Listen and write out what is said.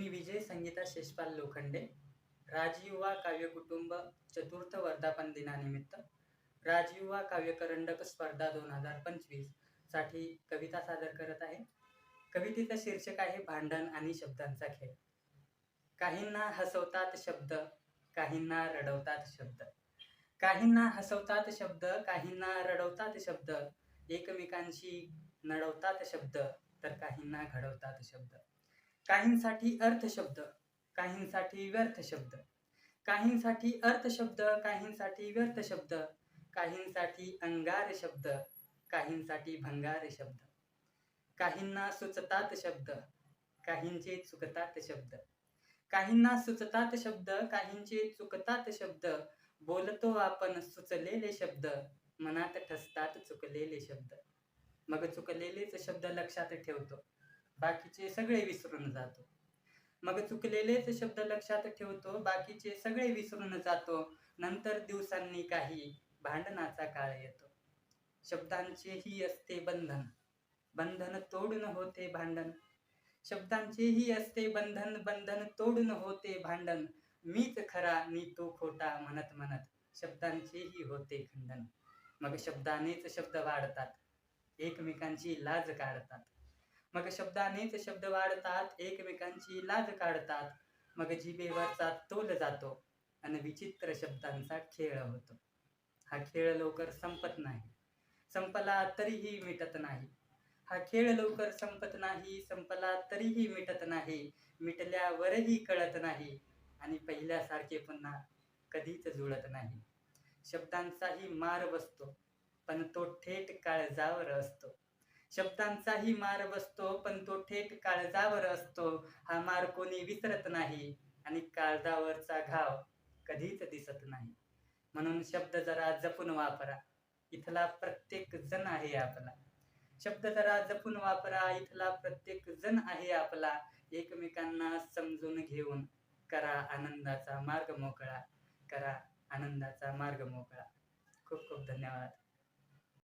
मी विजय संगीता शेषपाल लोखंडे राजयुवा काव्यकुटुंब चतुर्थ वर्धापन दिनानिमित्त राजयुवा काव्यकरंडक स्पर्धा दोन हजार पंचवीससाठी कविता सादर करत आहे. कवितेचं शीर्षक आहे भांडण आणि शब्दांचा खेळ. काहींना हसवतात शब्द काहींना रडवतात शब्द. काहींना हसवतात शब्द काहींना रडवतात शब्द. एकमेकांशी नडवतात शब्द तर काहींना घडवतात शब्द. काहींसाठी अर्थ शब्द काहींसाठी व्यर्थ शब्द. काहींसाठी अर्थ शब्द काहींसाठी व्यर्थ शब्द. काहींसाठी अंगार शब्द काहींसाठी भंगार शब्द. काहींना सुचतात शब्द काहींचे चुकतात शब्द. काहींना सुचतात शब्द काहींचे चुकतात शब्द. बोलतो आपण सुचलेले शब्द मनात ठसतात चुकलेले शब्द. मग चुकलेलेच शब्द लक्षात ठेवतो. बाकीचे सगळे विसरून जातो. मग चुकलेलेच शब्द लक्षात ठेवतो बाकीचे सगळे विसरून जातो. नंतर दिवसांनी काही भांडणाचा काळ येतो. शब्दांचेही असते बंधन. बंधन तोडून होते भांडण. शब्दांचेही असते बंधन बंधन तोडून होते भांडण. मीच खरा मी तो खोटा म्हणत म्हणत शब्दांचेही होते खंडन. मग शब्दानेच शब्द वाढतात. एकमेकांची लाज काढतात. मग शब्दानेच शब्द वाढतात एकमेकांची लाज काढतात मग जिभेवरचा तोल जातो आणि विचित्र शब्दांचा खेळ होतो. हा खेळ लवकर संपत नाही संपला तरीही मिटत नाही. हा खेळ लवकर संपत नाही संपला तरीही मिटत नाही मिटल्यावरही कळत नाही आणि पहिल्यासारखे पुन्हा कधीच जुळत नाही. शब्दांचाही मार बसतो पण तो थेट काळजावर असतो. शब्दांचाही मार बसतो पण तो थेट काळजावर असतो. हा मार कोणी विसरत नाही आणि काळजावरचा घाव कधीच दिसत नाही. म्हणून शब्द जरा जपून वापरा. इथला प्रत्येक जण आहे आपला. शब्द जरा जपून वापरा. इथला प्रत्येक जण आहे आपला. एकमेकांना समजून घेऊन करा आनंदाचा मार्ग मोकळा. करा आनंदाचा मार्ग मोकळा. खूप खूप धन्यवाद.